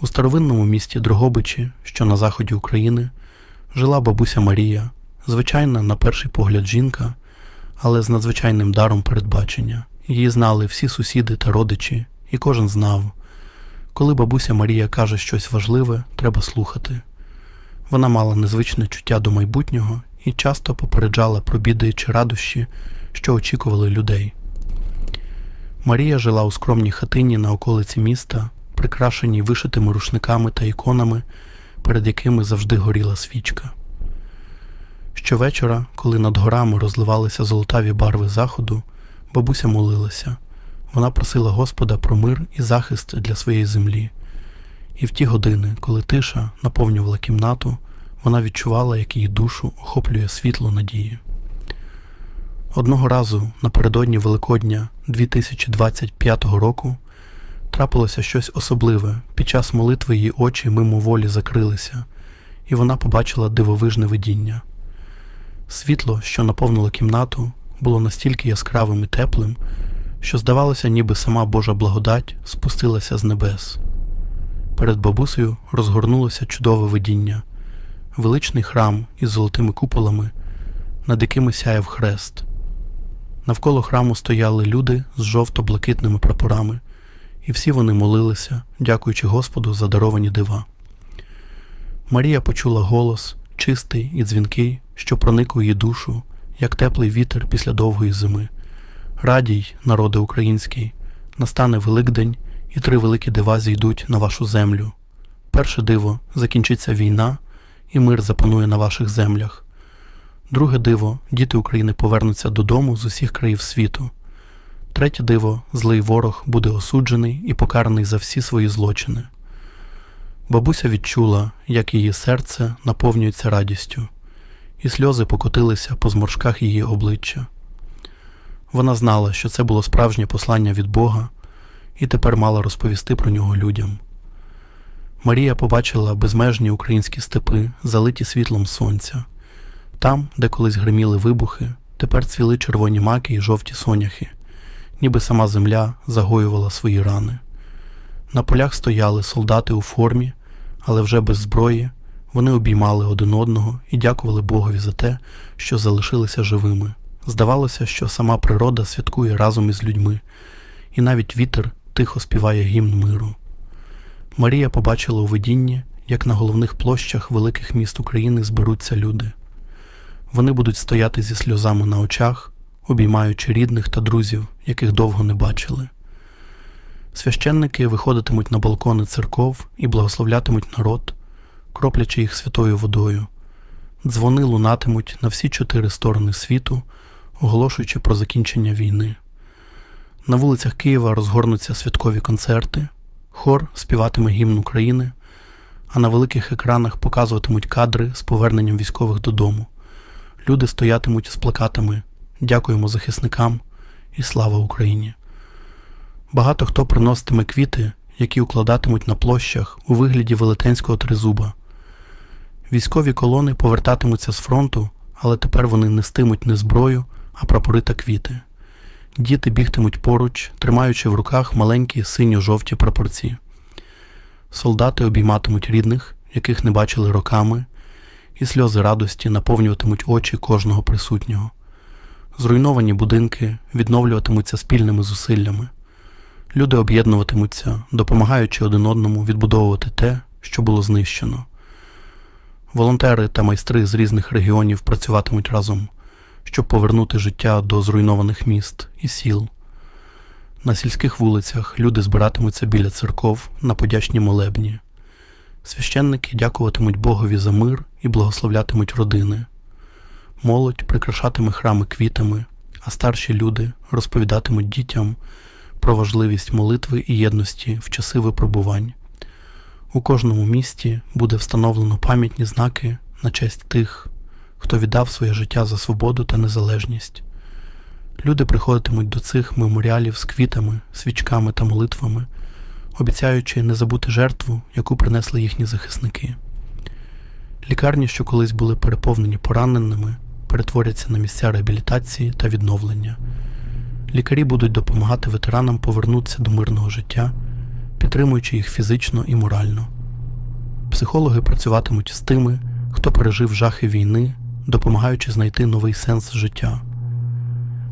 У старовинному місті Дрогобичі, що на заході України, жила бабуся Марія, звичайна, на перший погляд, жінка, але з надзвичайним даром передбачення. Її знали всі сусіди та родичі, і кожен знав, коли бабуся Марія каже щось важливе, треба слухати. Вона мала незвичне чуття до майбутнього і часто попереджала про біди чи радощі, що очікували людей. Марія жила у скромній хатині на околиці міста, прикрашеній вишитими рушниками та іконами, перед якими завжди горіла свічка. Щовечора, коли над горами розливалися золотаві барви заходу, бабуся молилася. Вона просила Господа про мир і захист для своєї землі. І в ті години, коли тиша наповнювала кімнату, вона відчувала, як її душу охоплює світло надії. Одного разу напередодні Великодня 2025 року трапилося щось особливе. Під час молитви її очі мимоволі закрилися, і вона побачила дивовижне видіння. Світло, що наповнило кімнату, було настільки яскравим і теплим, що здавалося, ніби сама Божа благодать спустилася з небес. Перед бабусею розгорнулося чудове видіння, величний храм із золотими куполами, над якими сяяв хрест. Навколо храму стояли люди з жовто-блакитними прапорами, і всі вони молилися, дякуючи Господу за даровані дива. Марія почула голос, чистий і дзвінкий, що проник у її душу, як теплий вітер після довгої зими. Радій, народи український, настане Великдень, і три великі дива зійдуть на вашу землю. Перше диво закінчиться війна, і мир запанує на ваших землях. Друге диво діти України повернуться додому з усіх країв світу. Третє диво злий ворог буде осуджений і покараний за всі свої злочини. Бабуся відчула, як її серце наповнюється радістю, і сльози покотилися по зморшках її обличчя. Вона знала, що це було справжнє послання від Бога, і тепер мала розповісти про нього людям. Марія побачила безмежні українські степи, залиті світлом сонця. Там, де колись гриміли вибухи, тепер цвіли червоні маки і жовті соняхи, ніби сама земля загоювала свої рани. На полях стояли солдати у формі, але вже без зброї. Вони обіймали один одного і дякували Богові за те, що залишилися живими. Здавалося, що сама природа святкує разом із людьми, і навіть вітер тихо співає гімн миру. Марія побачила у видінні, як на головних площах великих міст України зберуться люди. Вони будуть стояти зі сльозами на очах, обіймаючи рідних та друзів, яких довго не бачили. Священники виходитимуть на балкони церков і благословлятимуть народ, кроплячи їх святою водою. Дзвони лунатимуть на всі чотири сторони світу, оголошуючи про закінчення війни. На вулицях Києва розгорнуться святкові концерти, хор співатиме гімн України, а на великих екранах показуватимуть кадри з поверненням військових додому. Люди стоятимуть з плакатами Дякуємо захисникам і слава Україні. Багато хто приноситиме квіти, які укладатимуть на площах у вигляді велетенського тризуба. Військові колони повертатимуться з фронту, але тепер вони нестимуть не зброю, а прапори та квіти. Діти бігтимуть поруч, тримаючи в руках маленькі синьо-жовті прапорці. Солдати обійматимуть рідних, яких не бачили роками, і сльози радості наповнюватимуть очі кожного присутнього. Зруйновані будинки відновлюватимуться спільними зусиллями. Люди об'єднуватимуться, допомагаючи один одному відбудовувати те, що було знищено. Волонтери та майстри з різних регіонів працюватимуть разом, щоб повернути життя до зруйнованих міст і сіл. На сільських вулицях люди збиратимуться біля церков на подячні молебні. Священники дякуватимуть Богові за мир і благословлятимуть родини. Молодь прикрашатиме храми квітами, а старші люди розповідатимуть дітям про важливість молитви і єдності в часи випробувань. У кожному місті буде встановлено пам'ятні знаки на честь тих, хто віддав своє життя за свободу та незалежність. Люди приходитимуть до цих меморіалів з квітами, свічками та молитвами, обіцяючи не забути жертву, яку принесли їхні захисники. Лікарні, що колись були переповнені пораненими, перетворяться на місця реабілітації та відновлення. Лікарі будуть допомагати ветеранам повернутися до мирного життя, підтримуючи їх фізично і морально. Психологи працюватимуть з тими, хто пережив жахи війни, допомагаючи знайти новий сенс життя.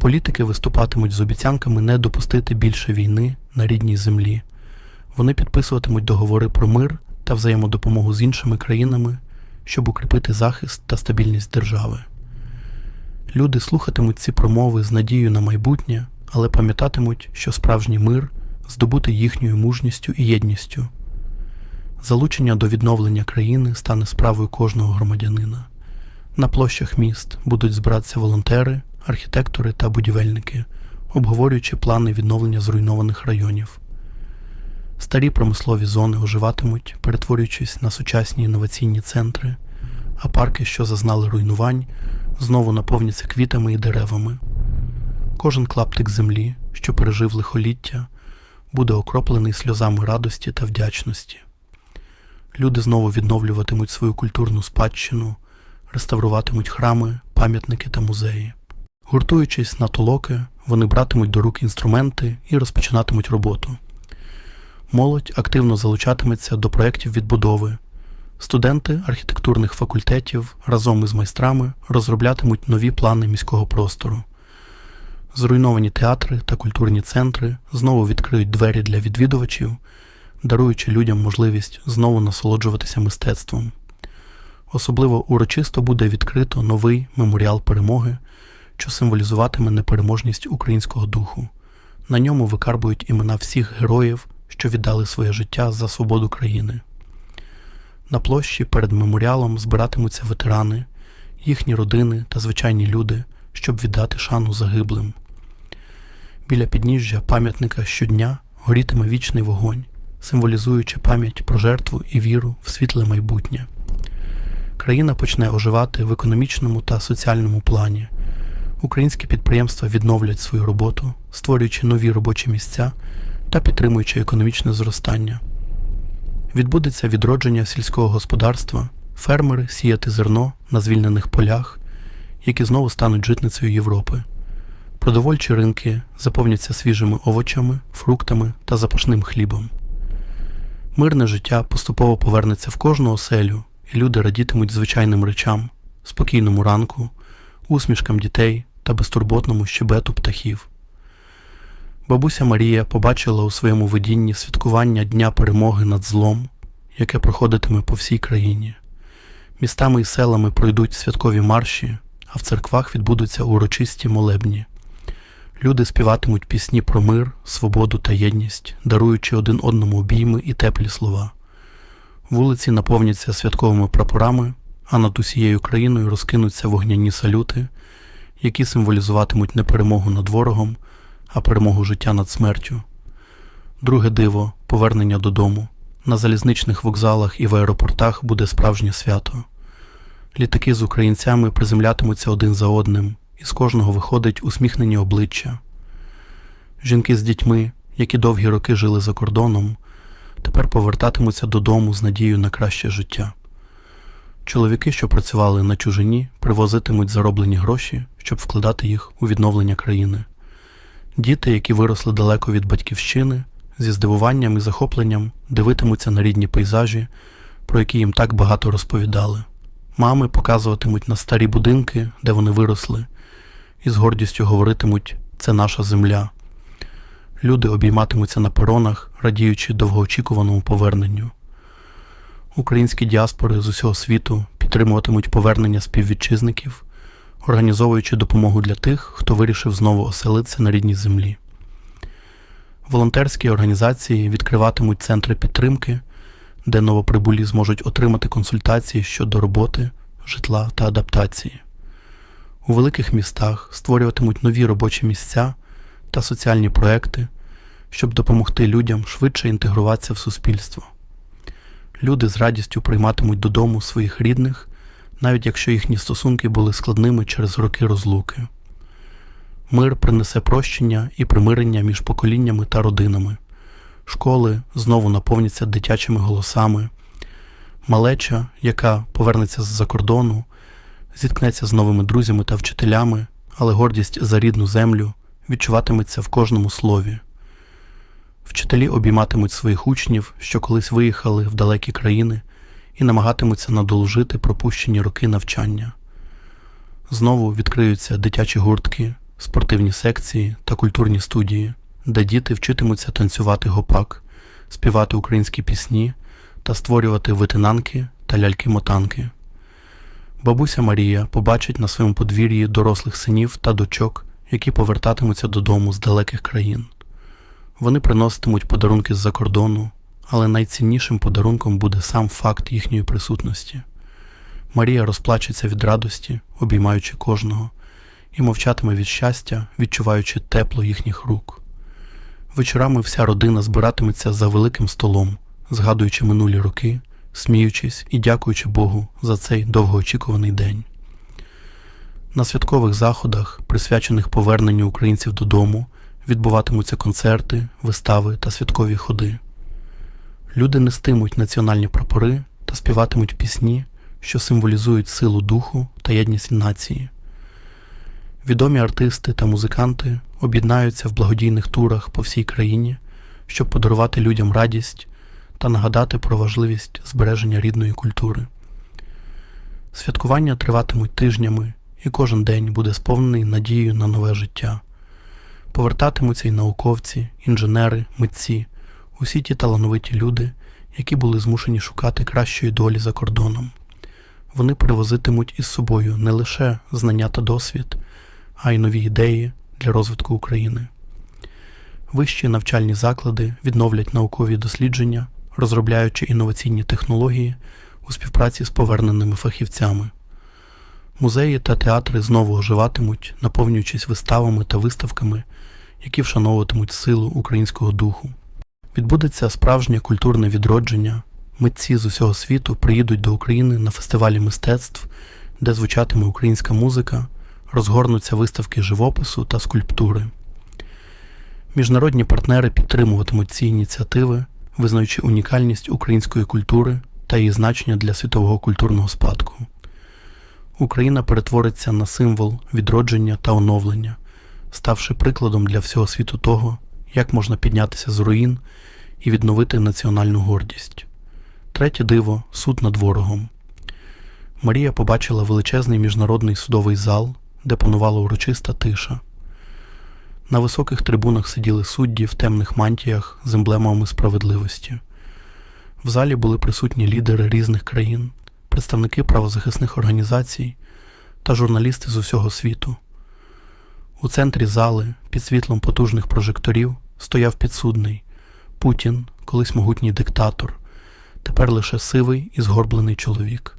Політики виступатимуть з обіцянками не допустити більше війни на рідній землі. Вони підписуватимуть договори про мир та взаємодопомогу з іншими країнами, щоб укріпити захист та стабільність держави. Люди слухатимуть ці промови з надією на майбутнє, але пам'ятатимуть, що справжній мир здобути їхньою мужністю і єдністю. Залучення до відновлення країни стане справою кожного громадянина. На площах міст будуть збиратися волонтери, архітектори та будівельники, обговорюючи плани відновлення зруйнованих районів. Старі промислові зони оживатимуть, перетворюючись на сучасні інноваційні центри, а парки, що зазнали руйнувань, знову наповняться квітами і деревами. Кожен клаптик землі, що пережив лихоліття, буде окроплений сльозами радості та вдячності. Люди знову відновлюватимуть свою культурну спадщину, реставруватимуть храми, пам'ятники та музеї. Гуртуючись на толоки, вони братимуть до рук інструменти і розпочинатимуть роботу. Молодь активно залучатиметься до проєктів відбудови. Студенти архітектурних факультетів разом із майстрами розроблятимуть нові плани міського простору. Зруйновані театри та культурні центри знову відкриють двері для відвідувачів, даруючи людям можливість знову насолоджуватися мистецтвом. Особливо урочисто буде відкрито новий меморіал перемоги, що символізуватиме непереможність українського духу. На ньому викарбують імена всіх героїв, що віддали своє життя за свободу країни. На площі перед меморіалом збиратимуться ветерани, їхні родини та звичайні люди, щоб віддати шану загиблим. Біля підніжжя пам'ятника щодня горітиме вічний вогонь, символізуючи пам'ять про жертву і віру в світле майбутнє. Країна почне оживати в економічному та соціальному плані. Українські підприємства відновлять свою роботу, створюючи нові робочі місця та підтримуючи економічне зростання. Відбудеться відродження сільського господарства, фермери сіяти зерно на звільнених полях, які знову стануть житницею Європи. Продовольчі ринки заповняться свіжими овочами, фруктами та запашним хлібом. Мирне життя поступово повернеться в кожну оселю, і люди радітимуть звичайним речам, спокійному ранку, усмішкам дітей та безтурботному щебету птахів. Бабуся Марія побачила у своєму видінні святкування Дня перемоги над злом, яке проходитиме по всій країні. Містами і селами пройдуть святкові марші, а в церквах відбудуться урочисті молебні. Люди співатимуть пісні про мир, свободу та єдність, даруючи один одному обійми і теплі слова. Вулиці наповняться святковими прапорами, а над усією країною розкинуться вогняні салюти, які символізуватимуть не перемогу над ворогом, а перемогу життя над смертю. Друге диво повернення додому. На залізничних вокзалах і в аеропортах буде справжнє свято. Літаки з українцями приземлятимуться один за одним, і з кожного виходить усміхнені обличчя. Жінки з дітьми, які довгі роки жили за кордоном, тепер повертатимуться додому з надією на краще життя. Чоловіки, що працювали на чужині, привозитимуть зароблені гроші, щоб вкладати їх у відновлення країни. Діти, які виросли далеко від батьківщини, зі здивуванням і захопленням дивитимуться на рідні пейзажі, про які їм так багато розповідали. Мами показуватимуть на старі будинки, де вони виросли, і з гордістю говоритимуть це наша земля. Люди обійматимуться на перонах, радіючи довгоочікуваному поверненню. Українські діаспори з усього світу підтримуватимуть повернення співвітчизників, організовуючи допомогу для тих, хто вирішив знову оселитися на рідній землі. Волонтерські організації відкриватимуть центри підтримки, де новоприбулі зможуть отримати консультації щодо роботи, житла та адаптації. У великих містах створюватимуть нові робочі місця та соціальні проекти, щоб допомогти людям швидше інтегруватися в суспільство. Люди з радістю прийматимуть додому своїх рідних, навіть якщо їхні стосунки були складними через роки розлуки. Мир принесе прощення і примирення між поколіннями та родинами. Школи знову наповняться дитячими голосами. Малеча, яка повернеться з-за кордону, зіткнеться з новими друзями та вчителями, але гордість за рідну землю відчуватиметься в кожному слові. Вчителі обійматимуть своїх учнів, що колись виїхали в далекі країни, і намагатимуться надолужити пропущені роки навчання. Знову відкриються дитячі гуртки, спортивні секції та культурні студії, де діти вчитимуться танцювати гопак, співати українські пісні та створювати витинанки та ляльки-мотанки. Бабуся Марія побачить на своєму подвір'ї дорослих синів та дочок, які повертатимуться додому з далеких країн. Вони приноситимуть подарунки з-за кордону, але найціннішим подарунком буде сам факт їхньої присутності. Марія розплачеться від радості, обіймаючи кожного, і мовчатиме від щастя, відчуваючи тепло їхніх рук. Вечорами вся родина збиратиметься за великим столом, згадуючи минулі роки, сміючись і дякуючи Богу за цей довгоочікуваний день. На святкових заходах, присвячених поверненню українців додому, відбуватимуться концерти, вистави та святкові ходи. Люди нестимуть національні прапори та співатимуть пісні, що символізують силу духу та єдність нації. Відомі артисти та музиканти об'єднаються в благодійних турах по всій країні, щоб подарувати людям радість та нагадати про важливість збереження рідної культури. Святкування триватимуть тижнями, і кожен день буде сповнений надією на нове життя. Повертатимуться й науковці, інженери, митці, усі ті талановиті люди, які були змушені шукати кращої долі за кордоном. Вони привозитимуть із собою не лише знання та досвід, а й нові ідеї для розвитку України. Вищі навчальні заклади відновлять наукові дослідження, розробляючи інноваційні технології у співпраці з поверненими фахівцями. Музеї та театри знову оживатимуть, наповнюючись виставами та виставками, які вшановуватимуть силу українського духу. Відбудеться справжнє культурне відродження. Митці з усього світу приїдуть до України на фестивалі мистецтв, де звучатиме українська музика, розгорнуться виставки живопису та скульптури. Міжнародні партнери підтримуватимуть ці ініціативи, визнаючи унікальність української культури та її значення для світового культурного спадку. Україна перетвориться на символ відродження та оновлення, ставши прикладом для всього світу того, як можна піднятися з руїн і відновити національну гордість. Третє диво суд над ворогом. Марія побачила величезний міжнародний судовий зал, де панувала урочиста тиша. На високих трибунах сиділи судді в темних мантіях з емблемами справедливості. В залі були присутні лідери різних країн, представники правозахисних організацій та журналісти з усього світу. У центрі зали, під світлом потужних прожекторів, стояв підсудний Путін, колись могутній диктатор, тепер лише сивий і згорблений чоловік.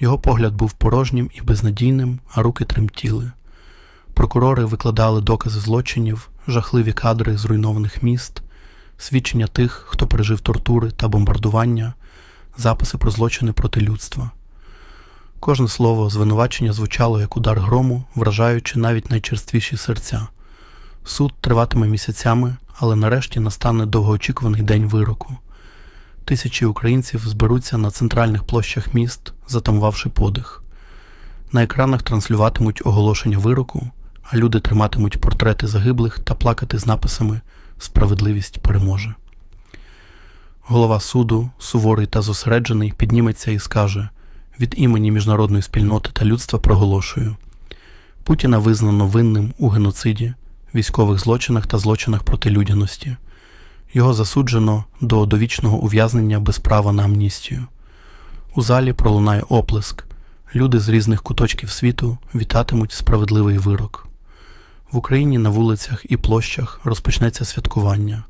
Його погляд був порожнім і безнадійним, а руки тремтіли. Прокурори викладали докази злочинів, жахливі кадри зруйнованих міст, свідчення тих, хто пережив тортури та бомбардування, записи про злочини проти людства. Кожне слово звинувачення звучало як удар грому, вражаючи навіть найчерствіші серця. Суд триватиме місяцями, але нарешті настане довгоочікуваний день вироку. Тисячі українців зберуться на центральних площах міст, затамувавши подих. На екранах транслюватимуть оголошення вироку, а люди триматимуть портрети загиблих та плакати з написами Справедливість переможе. Голова суду, суворий та зосереджений, підніметься і скаже від імені міжнародної спільноти та людства проголошую Путіна визнано винним у геноциді, військових злочинах та злочинах проти людяності. Його засуджено до довічного ув'язнення без права на амністію. У залі пролунає оплеск. Люди з різних куточків світу вітатимуть справедливий вирок. В Україні на вулицях і площах розпочнеться святкування.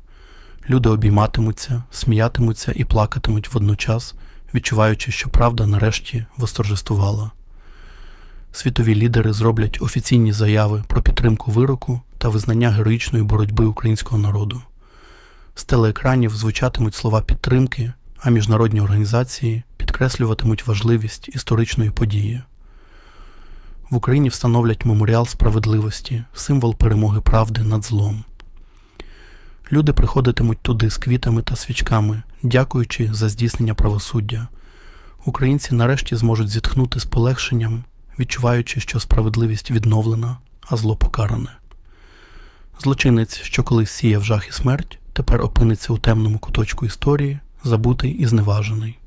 Люди обійматимуться, сміятимуться і плакатимуть водночас, відчуваючи, що правда нарешті восторжествувала. Світові лідери зроблять офіційні заяви про підтримку вироку та визнання героїчної боротьби українського народу. З телеекранів звучатимуть слова підтримки, а міжнародні організації підкреслюватимуть важливість історичної події. В Україні встановлять меморіал справедливості, символ перемоги правди над злом. Люди приходитимуть туди з квітами та свічками, дякуючи за здійснення правосуддя. Українці нарешті зможуть зітхнути з полегшенням, відчуваючи, що справедливість відновлена, а зло покаране. Злочинець, що колись сіяв жах і смерть, тепер опиниться у темному куточку історії, забутий і зневажений.